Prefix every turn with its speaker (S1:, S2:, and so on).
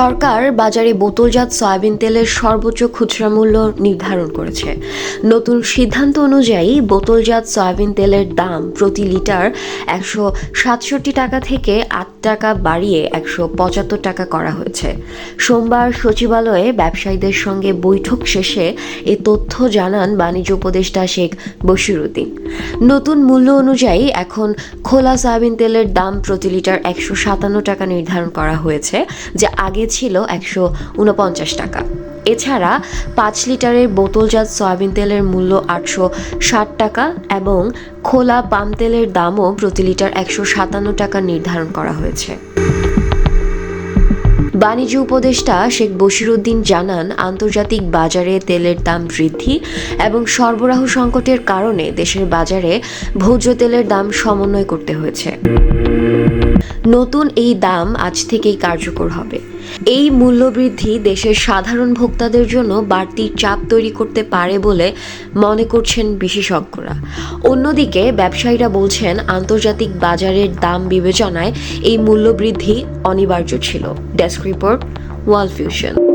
S1: সরকার বাজারে বোতলজাত সয়াবিন তেলের সর্বোচ্চ খুচরা মূল্য নির্ধারণ করেছে। নতুন সিদ্ধান্ত অনুযায়ী বোতলজাত সয়াবিন তেলের দাম প্রতি লিটার একশো সাতষট্টি টাকা থেকে আট টাকা বাড়িয়ে একশো পঁচাত্তর টাকা করা হয়েছে। সোমবার সচিবালয়ে ব্যবসায়ীদের সঙ্গে বৈঠক শেষে এ তথ্য জানান বাণিজ্য উপদেষ্টা শেখ বশিরুদ্দিন। নতুন মূল্য অনুযায়ী এখন খোলা সয়াবিন তেলের দাম প্রতি লিটার একশো সাতান্ন টাকা নির্ধারণ করা হয়েছে, যা আগে ছিল একশো উনপঞ্চাশ টাকা। এছাড়া পাঁচ লিটারের বোতলজাত সয়াবিন তেলের মূল্য আটশো ষাট টাকা এবং খোলা পাম তেলের দামও প্রতি লিটার একশো সাতান্ন টাকা নির্ধারণ করা হয়েছে। বাণিজ্য উপদেষ্টা শেখ বশিরুদ্দিন জানান, আন্তর্জাতিক বাজারে তেলের দাম বৃদ্ধি এবং সরবরাহ সংকটের কারণে দেশের বাজারে ভোজ্য তেলের দাম সমন্বয় করতে হয়েছে। নতুন এই দাম আজ থেকেই কার্যকর হবে। এই মূল্যবৃদ্ধি দেশের সাধারণ ভোক্তাদের জন্য বাড়তি চাপ তৈরি করতে পারে বলে মনে করছেন বিশেষজ্ঞরা। অন্যদিকে ব্যবসায়ীরা বলছেন, আন্তর্জাতিক বাজারের দাম বিবেচনায় এই মূল্যবৃদ্ধি অনিবার্য ছিল। Desk report, wall fusion.